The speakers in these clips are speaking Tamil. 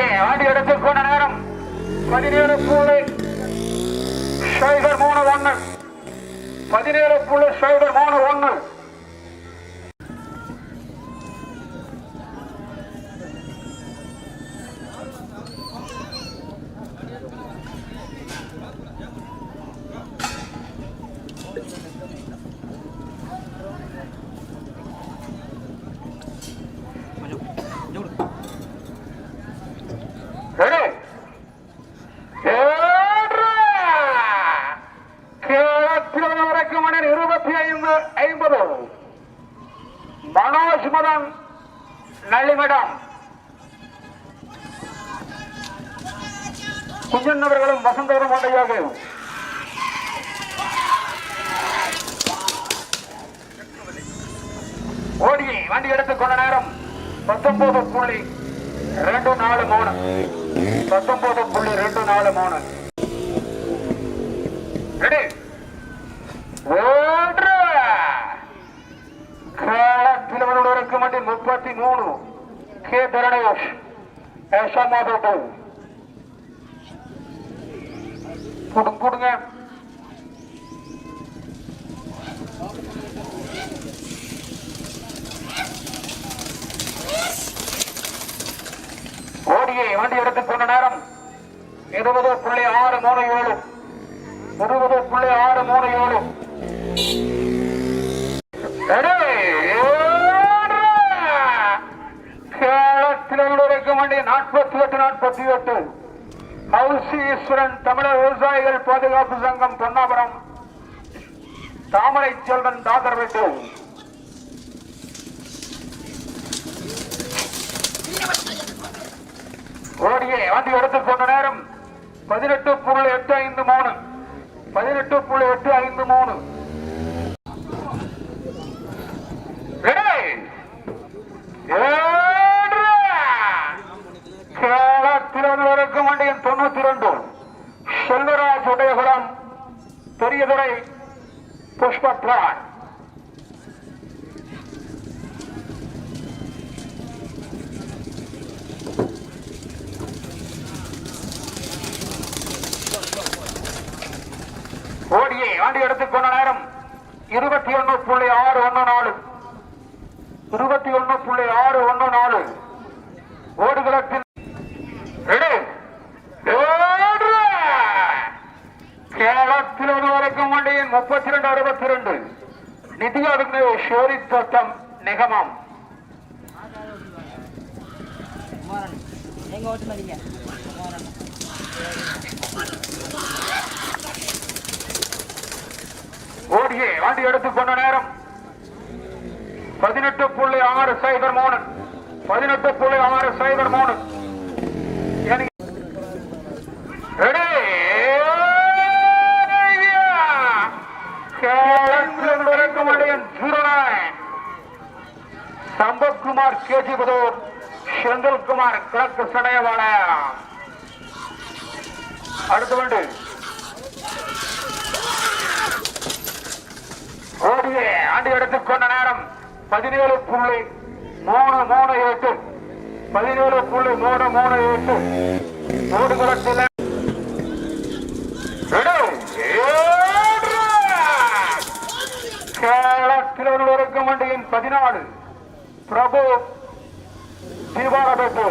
அருகே ஆண்டி எடுத்துக்கொண்ட நேரம் பதினேழு புள்ளி சைபர் மூணு ஒன்று. பதினேழு புள்ளி சைபர் மூணு ஒன்று ரெடி கேரளத்தில் வரைக்கும் மணி இருபத்தி என்பது ஐம்பது மனோஜ் மதன் நள்ளிமடம் குஞ்சன் அவர்களும் வசந்தவரும் உடையாக ஓடி வண்டி எடுத்துக்கொண்ட நேரம் பத்தொன்பது புள்ளி ரெண்டு நாலு மூணு. பத்தொன்பது புள்ளி ரெண்டு நாலு மூணு. ரெடி. ஓடி வண்டி முப்பத்தி மூணு கே தரணேஷ் ஏஷாமாதோட்டு கொடுங்க கொடுங்க ஓடியை வண்டி எடுத்து போன நேரம் இருபது புள்ளி ஆறு மூணு ஏழு இருபது புள்ளி ஆறு மூணு ஏழு கேரளத்தில் நாற்பத்தி எட்டு நாற்பத்தி எட்டு. ஹவுசி ஈஸ்வரன் தமிழக விவசாயிகள் பாதுகாப்பு சங்கம் பொன்னாபுரம். தாமரை செல்வன் தாதர் வீட்டு ஓடியே வண்டி எடுத்து போன நேரம் பதினெட்டு புள்ளி எட்டு ஐந்து மூணு. பதினெட்டு புள்ளி எட்டு ஐந்து மூணு. ஓடியே எடுத்துக்கொண்ட நேரம் இருபத்தி ஒன்று புள்ளி ஆறு ஒன்னு நாலு. இருபத்தி ஒன்று புள்ளி ஆறு ஒன்னு நாலு. ஓடுகளத்தில் கேரளத்தில் ஒரு வரைக்கும் வண்டியின் முப்பத்தி ரெண்டு அறுபத்தி ரெண்டு நிதியாதுக்கு ஷோரி தோட்டம் நிகமம். எங்க ஓட்டு மதிங்க குமாரன் ஓடியே வண்டி எடுத்துக்கொண்ட நேரம். பதினெட்டு புள்ளி ஆறு சைபர் மூணு பதினெட்டு புள்ளி ஆறு சைபர் மூணு சம்பத்குமார் கேஜிபுதூர் செந்தில்குமார் கிழக்கு சடையவாளையம் அடுத்த வண்டி. ஓடிய ஆண்டு எடுத்துக்கொண்ட நேரம் பதினேழு புள்ளி மூணு மூணு எட்டு பதினேழு புள்ளி மூணு மூணு எட்டு மூணு குளத்தில் கேரளத்தில் ஒருவருக்கும் வண்டியின் பதினாலு. பிரபு தீபாரபத்து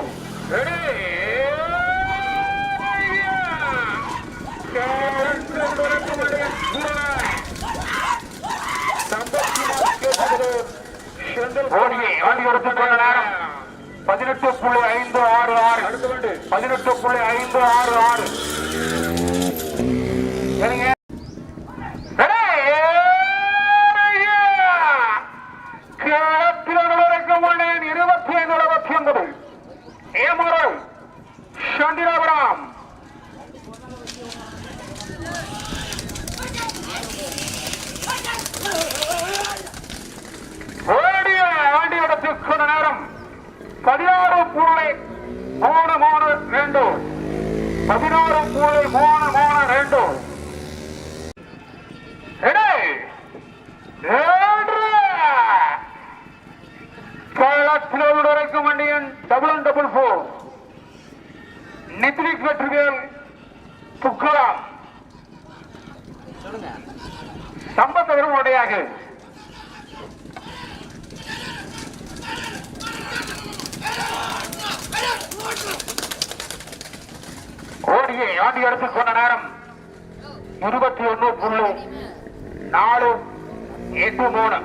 ஓடியே ஆண்டி எடுத்துக்கொண்ட நேரம். பதினெட்டு புள்ளி ஐந்து ஆறு ஆறு. பதினெட்டு புள்ளி ஐந்து ஆறு ஆறு. சரிங்க? பதினாறு புள்ளி மூணு மூணு ரெண்டு. பதினாறு புள்ளி மூணு மூணு ரெண்டு. களத்திலிருக்கும் அணியின் டபுள் டபுள் போர் நித்னிக் வெற்றிவேல் துக்கலாம் சம்பத்தவரும் உடையாக. ஓடியை ஆண்டி எடுத்துக் கொண்ட நேரம் இருபத்தி ஒண்ணு புள்ளி நாலு எட்டு மூணு.